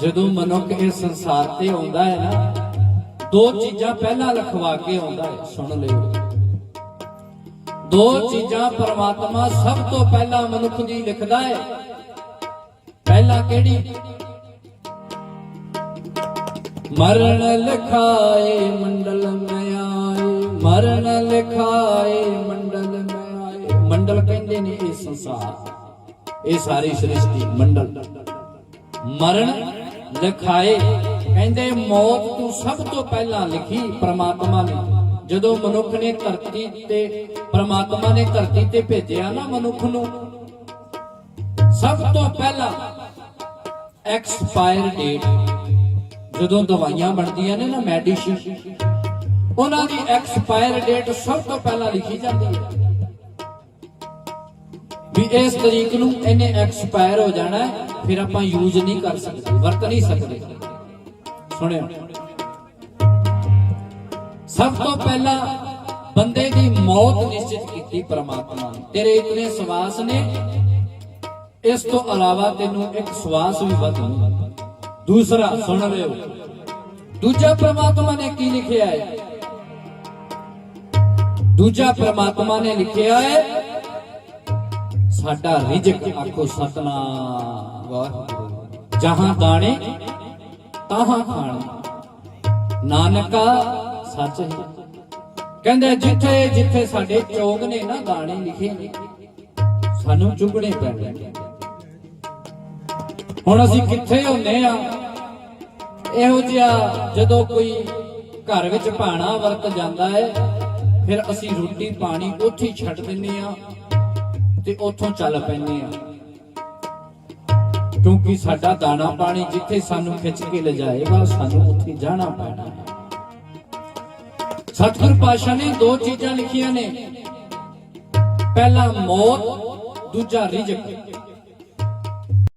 ਜਦੋਂ ਮਨੁੱਖ ਇਸ ਸੰਸਾਰ ਤੇ ਆਉਂਦਾ ਹੈ ਨਾ, ਦੋ ਚੀਜ਼ਾਂ ਪਹਿਲਾਂ ਲਿਖਵਾ ਕੇ ਆਉਂਦਾ ਹੈ, ਸੁਣ ਲਿਓ। ਦੋ ਚੀਜ਼ਾਂ ਪਰਮਾਤਮਾ ਸਭ ਤੋਂ ਪਹਿਲਾਂ ਮਨੁੱਖ ਦੀ ਲਿਖਦਾ ਹੈ। ਪਹਿਲਾ ਕਿਹੜੀ? ਮਰਨ ਲਿਖਾਏ ਮੰਡਲ ਮੈਂ ਆਏ, ਮਰਨ ਲਿਖਾਏ ਮੰਡਲ ਮੈਂ ਆਏ। ਮੰਡਲ ਕਹਿੰਦੇ ਨੇ ਇਹ ਸੰਸਾਰ, ਇਹ ਸਾਰੀ ਸ੍ਰਿਸ਼ਟੀ, ਮੰਡਲ। ਮਰਨ ਲਿਖਾਏ ਕਹਿੰਦੇ, ਮੌਤ ਤੂੰ ਸਭ ਤੋਂ ਪਹਿਲਾਂ ਲਿਖੀ ਪ੍ਰਮਾਤਮਾ ਨੇ। ਜਦੋਂ ਮਨੁੱਖ ਨੇ ਧਰਤੀ ਤੇ, ਪ੍ਰਮਾਤਮਾ ਨੇ ਧਰਤੀ ਤੇ ਭੇਜਿਆ ਨਾ ਮਨੁੱਖ ਨੂੰ, ਸਭ ਤੋਂ ਪਹਿਲਾਂ ਐਕਸਪਾਇਰ ਡੇਟ ਜਦੋਂ ਦਵਾਈਆਂ ਬਣਦੀਆਂ ਨੇ ਨਾ ਮੈਡੀਸਿਨ, ਉਹਨਾਂ ਦੀ ਐਕਸਪਾਇਰ ਡੇਟ ਸਭ ਤੋਂ ਪਹਿਲਾਂ ਲਿਖੀ ਜਾਂਦੀ ਹੈ। ਵੀ ਇਸ ਤਰੀਕ ਨੂੰ ਇਹਨੇ ਐਕਸਪਾਇਰ ਹੋ ਜਾਣਾ ਫਿਰ ਆਪਾਂ ਯੂਜ਼ ਨਹੀਂ ਕਰ ਸਕਦੇ, ਵਰਤ ਨਹੀਂ ਸਕਦੇ। ਸੁਣਿਓ। ਸਭ ਤੋਂ ਪਹਿਲਾਂ ਬੰਦੇ ਦੀ ਮੌਤ ਨਿਸ਼ਚਿਤ ਕੀਤੀ ਪ੍ਰਮਾਤਮਾ ਨੇ। ਤੇਰੇ ਇਤਨੇ ਸਵਾਸ ਨੇ, ਇਸ ਤੋਂ ਇਲਾਵਾ ਤੈਨੂੰ ਇੱਕ ਸਵਾਸ ਵੀ ਵੱਧ ਨਹੀਂ ਦੂਸਰਾ, ਸੁਣ ਲਿਓ ਦੂਜਾ ਪ੍ਰਮਾਤਮਾ ਨੇ ਕੀ ਲਿਖਿਆ ਹੈ? ਦੂਜਾ ਪ੍ਰਮਾਤਮਾ ਨੇ ਲਿਖਿਆ ਹੈ ਸਾਡਾ ਰਿਜਕ ਆਖੋ ਸਤਨਾਮ। ਵਾਹਿਗੁਰੂ ਜਹਾਂ ਦਾਣੇ, ਤਾਹਾਂ ਖਾਣੇ। ਨਾਨਕਾ ਸੱਚ ਹੈ। ਕਹਿੰਦੇ ਜਿੱਥੇ ਜਿੱਥੇ ਸਾਡੇ ਚੋਗ ਨੇ ਨਾ ਦਾਣੇ ਲਿਖੇ ਨੇ, ਸਾਨੂੰ ਚੁਗਣੇ ਪੈਣੇ ਨੇ। ਹੁਣ ਅਸੀਂ ਕਿੱਥੇ ਹੁੰਨੇ ਆ? ਇਹੋ ਜਿਹਾ ਜਦੋਂ ਕੋਈ ਘਰ ਵਿੱਚ ਭਾਣਾ ਵਰਤ ਜਾਂਦਾ ਹੈ, ਫਿਰ ਅਸੀਂ ਰੋਟੀ ਪਾਣੀ ਉੱਥੇ ਛੱਡ ਦਿੰਨੇ ਆ ਤੇ ਉੱਥੋਂ ਚੱਲ ਪੈਂਦੇ ਆ। ਕਿਉਂਕਿ ਸਾਡਾ ਦਾਣਾ ਪਾਣੀ ਜਿੱਥੇ ਸਾਨੂੰ ਖਿੱਚ ਕੇ ਲਿਜਾਏਗਾ, ਸਾਨੂੰ ਉੱਥੇ ਜਾਣਾ ਪੈਣਾ ਹੈ। ਸਤਿਗੁਰ ਪਾਸ਼ਾ ਨੇ ਦੋ ਚੀਜ਼ਾਂ ਲਿਖੀਆਂ ਨੇ। ਪਹਿਲਾ ਮੌਤ, ਦੂਜਾ ਰਿਜਕ।